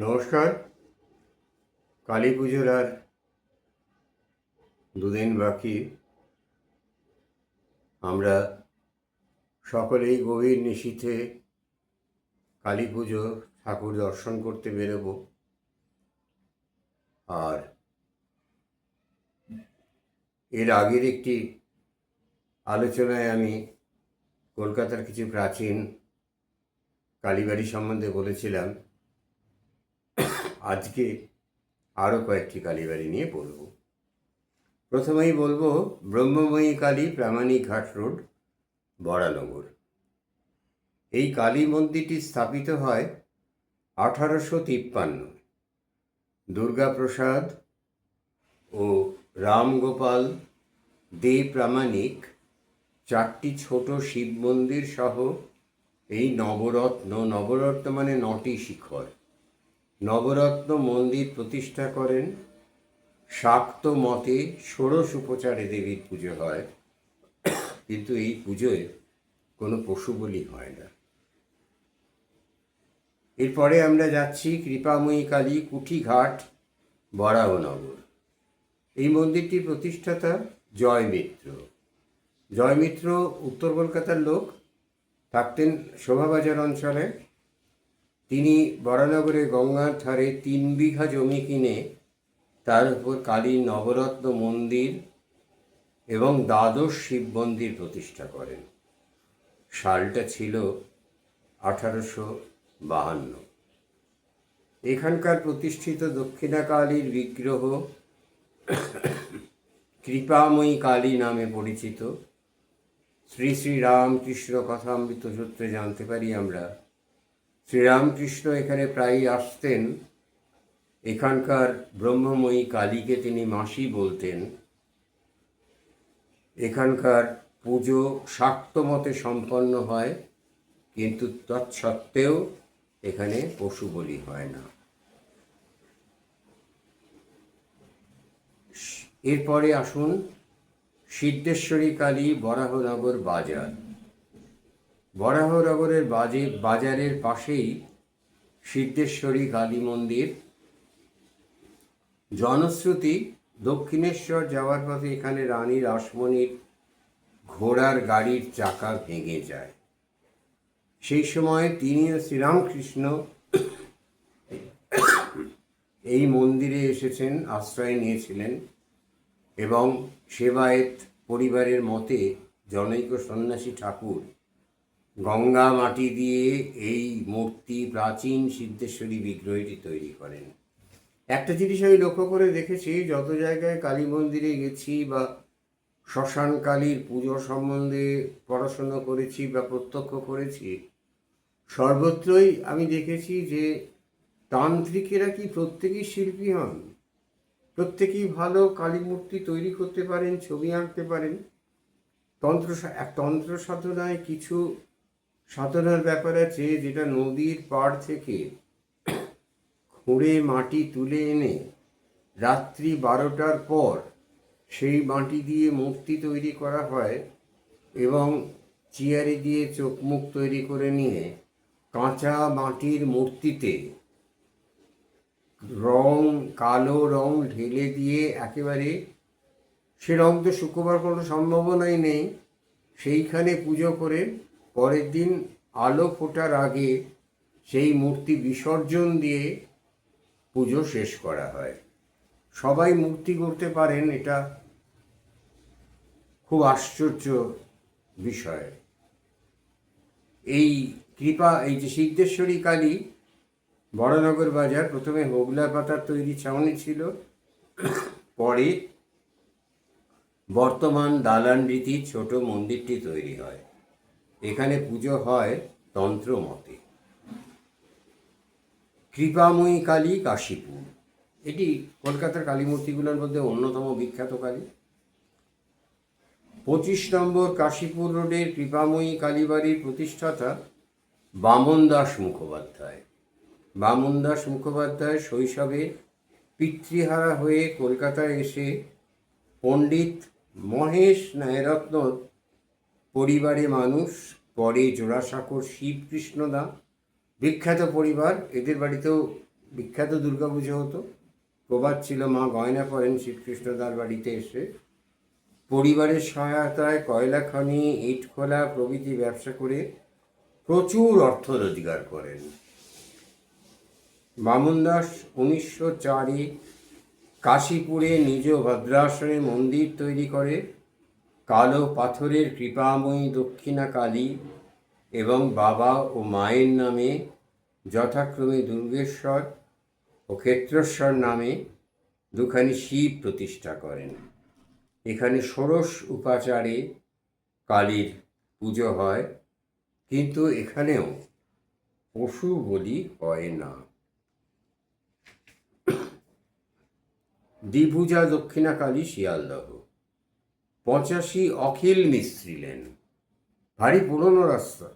নমস্কার। কালী পুজোর আর দুদিন বাকি। আমরা সকলেই গভীর নিশীথে কালী পুজো, ঠাকুর দর্শন করতে বেরোব। আর এর আগের একটি আলোচনায় আমি কলকাতার কিছু প্রাচীন কালীবাড়ি সম্বন্ধে বলেছিলাম। আজকে আরও কয়েকটি কালীবাড়ি নিয়ে বলব। প্রথমেই বলব, ব্রহ্মময়ী কালী প্রামাণিক ঘাট রোড বরানগর এই কালী মন্দিরটি স্থাপিত হয় আঠারোশো তিপ্পান্ন। দুর্গাপ্রসাদ ও রামগোপাল দে প্রামাণিক চারটি ছোট শিব মন্দির সহ এই নবরত্ন নবরত্ন মানে নটি শিখর। নবরত্ন মন্দির প্রতিষ্ঠা করেন। শাক্ত মতে ষোড়শ উপচারে দেবীর পুজো হয়। কিন্তু এই পুজোয় কোনো পশু বলি হয় না। এরপরে আমরা যাচ্ছি কৃপাময়ী কালী কুঠিঘাট, বরাহনগর। এই মন্দিরটির প্রতিষ্ঠাতা জয় মিত্র উত্তর কলকাতার লোক। থাকতেন শোভাবাজার অঞ্চলে। তিনি বরানগরে গঙ্গার ধারে তিন বিঘা জমি কিনে তার উপর কালীর নবরত্ন মন্দির এবং দ্বাদশ শিব মন্দির প্রতিষ্ঠা করেন। সালটা ছিল আঠারোশো বাহান্ন। এখানকার প্রতিষ্ঠিত দক্ষিণাকালীর বিগ্রহ কৃপাময়ী কালী নামে পরিচিত। শ্রী শ্রী রামকৃষ্ণ কথামৃত সূত্রে জানতে পারি আমরা শ্রীরামকৃষ্ণ এখানে প্রায়ই আসতেন। এখানকার ব্রহ্মময়ী কালীকে তিনি মাসি বলতেন। এখানকার পুজো শাক্ত মতে সম্পন্ন হয়, কিন্তু তৎসত্ত্বেও এখানে পশু বলি হয় না। এরপরে আসুন সিদ্ধেশ্বরী কালী বরাহনগর বাজার। বরাহনগরের বাজে বাজারের পাশেই সিদ্ধেশ্বরী কালী মন্দির। জনশ্রুতি, দক্ষিণেশ্বর যাওয়ার পথে এখানে রানী রাসমণির ঘোড়ার গাড়ির চাকা ভেঙে যায়। সেই সময় তিনি শ্রীরামকৃষ্ণ এই মন্দিরে এসেছেন, আশ্রয় নিয়েছিলেন এবং সেবায়েত পরিবারের মতে জনৈক সন্ন্যাসী ঠাকুর গঙ্গা মাটি দিয়ে এই মূর্তি প্রাচীন সিদ্ধেশ্বরী বিগ্রহটি তৈরি করেন। একটা জিনিস আমি লক্ষ্য করে দেখেছি, যত জায়গায় কালী মন্দিরে গেছি বা শ্মশান কালীর পুজো সম্বন্ধে পড়াশোনা করেছি বা প্রত্যক্ষ করেছি, সর্বত্রই আমি দেখেছি যে তান্ত্রিকেরা কি প্রত্যেকেই শিল্পী হন? প্রত্যেকেই ভালো কালী মূর্তি তৈরি করতে পারেন, ছবি আঁকতে পারেন। তন্ত্র তন্ত্র সাধনায় কিছু সাধনার ব্যাপার আছে যেটা নদীর পাড় থেকে খুঁড়ে মাটি তুলে এনে রাত্রি বারোটার পর সেই মাটি দিয়ে মূর্তি তৈরি করা হয় এবং চিয়ারি দিয়ে চোখ মুখ তৈরি করে নিয়ে কাঁচা মাটির মূর্তিতে রং, কালো রং ঢেলে দিয়ে একেবারে সে রং তো শুক্রবার কোনো সম্ভাবনাই নেই, সেইখানে পুজো করে পরের দিন আলো ফোটার আগে সেই মূর্তি বিসর্জন দিয়ে পুজো শেষ করা হয়। সবাই মূর্তি করতে পারেন, এটা খুব আশ্চর্য বিষয়। এই কৃপা, এই যে সিদ্ধেশ্বরী কালী, বড়নগর বাজার, প্রথমে হোগলা পাতার তৈরি ছাউনি ছিল, পরে বর্তমান দালান রীতি ছোট মন্দিরটি তৈরি হয়। এখানে পুজো হয় তন্ত্র মতে কৃপাময়ী কালী কাশীপুর। এটি কলকাতার কালী মূর্তিগুলোর মধ্যে অন্যতম বিখ্যাত কালী। পঁচিশ নম্বর কাশীপুর রোডের কৃপাময়ী কালীবাড়ির প্রতিষ্ঠাতা বামন দাস মুখোপাধ্যায়। বামন দাস মুখোপাধ্যায় শৈশবে পিতৃহারা হয়ে কলকাতায় এসে পণ্ডিত মহেশ নায়রত্ন পরিবারে মানুষ, পরে জোড়াসাঁকোর শিবকৃষ্ণদা বিখ্যাত পরিবার, এদের বাড়িতেও বিখ্যাত দুর্গাপুজো হতো। প্রবাদ ছিল মা গয়না পরেন শ্রীকৃষ্ণদার বাড়িতে এসে। পরিবারের সহায়তায় কয়লা খনি ইট খোলা প্রভৃতি ব্যবসা করে প্রচুর অর্থ রোজগার করেন। বামন দাস উনিশশো চারে কাশীপুরে নিজ ভদ্রাসনে মন্দির তৈরি করে। কালো পাথরের কৃপাময়ী দক্ষিণা কালী এবং বাবা ও মায়ের নামে যথাক্রমে দুর্গেশ্বর ও ক্ষেত্রেশ্বর নামে দুখানি শিব প্রতিষ্ঠা করেন। এখানে ষোড়শ উপাচারে কালীর পুজো হয়, কিন্তু এখানেও পশু বলি হয় না। দ্বিভুজা দক্ষিণাকালী শিয়ালদহ। পঁচাশি অখিল মিস্ত্রি লেন ভারী পুরনো রাস্তা।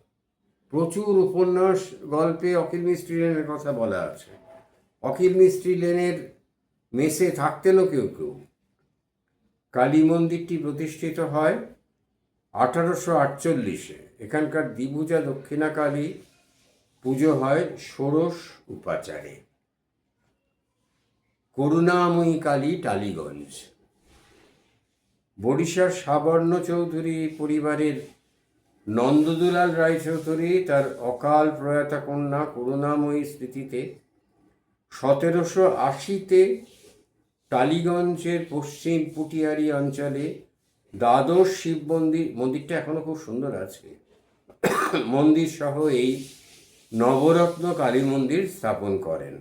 প্রচুর উপন্যাস, গল্পে অখিল মিস্ত্রি লেনের কথা বলা আছে। অখিল মিস্ত্রি লেনের মেসে থাকতেনও কেউ কেউ। কালী মন্দিরটি প্রতিষ্ঠিত হয় আঠারোশো আটচল্লিশে। এখানকার দ্বিভুজা দক্ষিণাকালী পুজো হয় ষোড়শ উপাচারে। করুণাময়ী কালী টালিগঞ্জ। বরিশার সাবর্ণ চৌধুরী পরিবারের নন্দদুলাল রায়চৌধুরী তার অকাল প্রয়াতা কন্যা করুণাময়ী স্মৃতিতে সতেরোশো আশিতে টালিগঞ্জের পশ্চিম পুটিয়ারি অঞ্চলে দ্বাদশ শিব মন্দির, মন্দিরটা এখনও খুব সুন্দর আছে। মন্দির সহ এই নবরত্ন কালী মন্দির স্থাপন করেন।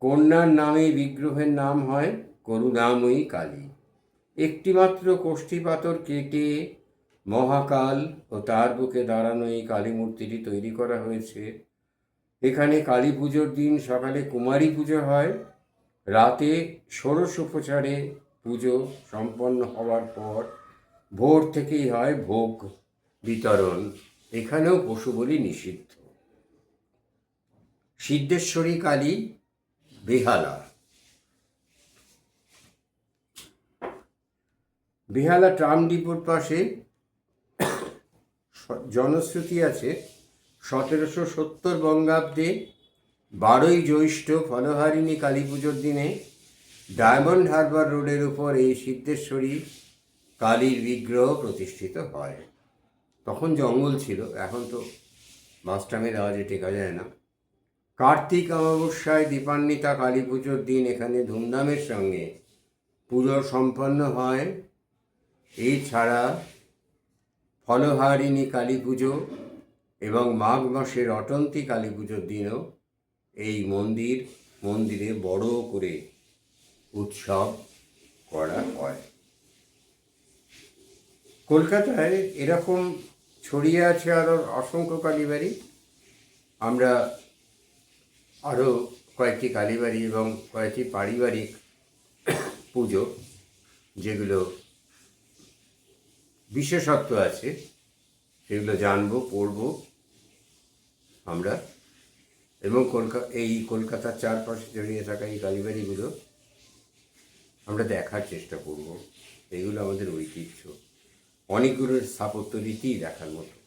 কন্যার নামে বিগ্রহের নাম হয় করুণাময়ী কালী। একটিমাত্র কোষ্ঠী পাথর কেটে মহাকাল ও তার বুকে দাঁড়ানো এই কালী মূর্তিটি তৈরি করা হয়েছে। এখানে কালী পুজোর দিন সকালে কুমারী পুজো হয়, রাতে ষোড়শ উপচারে পুজো সম্পন্ন হওয়ার পর ভোর থেকেই হয় ভোগ বিতরণ। এখানেও পশু বলি নিষিদ্ধ। সিদ্ধেশ্বরী কালী বেহালা। বেহালা ট্রাম ডিপোর পাশে জনশ্রুতি আছে, সতেরোশো সত্তর বঙ্গাব্দে বারোই জ্যৈষ্ঠ ফলহারিণী কালী পুজোর দিনে ডায়মন্ড হারবার রোডের উপর এই সিদ্ধেশ্বরী কালীর বিগ্রহ প্রতিষ্ঠিত হয়। তখন জঙ্গল ছিল, এখন তো বাসটামের আওয়াজে টেকা যায় না। কার্তিক অমাবস্যায় দীপান্বিতা কালী পুজোর দিন এখানে ধুমধামের সঙ্গে পুজো সম্পন্ন হয়। এছাড়া ফলহারিণী কালী পুজো এবং মাঘ মাসের অটন্তি কালী পুজোর দিনও এই মন্দির, মন্দিরে বড় করে উৎসব করা হয়। কলকাতায় এরকম ছড়িয়ে আছে আরও অসংখ্য কালীবাড়ি আমরা আরও কয়েকটি কালীবাড়ি এবং কয়েকটি পারিবারিক পুজো যেগুলো বিশেষত্ব আছে। সেগুলো জানব, পড়ব আমরা। এবং কলকা, এই কলকাতার চারপাশে জড়িয়ে থাকা এই কালীবাড়িগুলো আমরা দেখার চেষ্টা করব। এগুলো আমাদের ঐতিহ্য। অনেকগুলোর স্থাপত্য রীতিই দেখার মতো।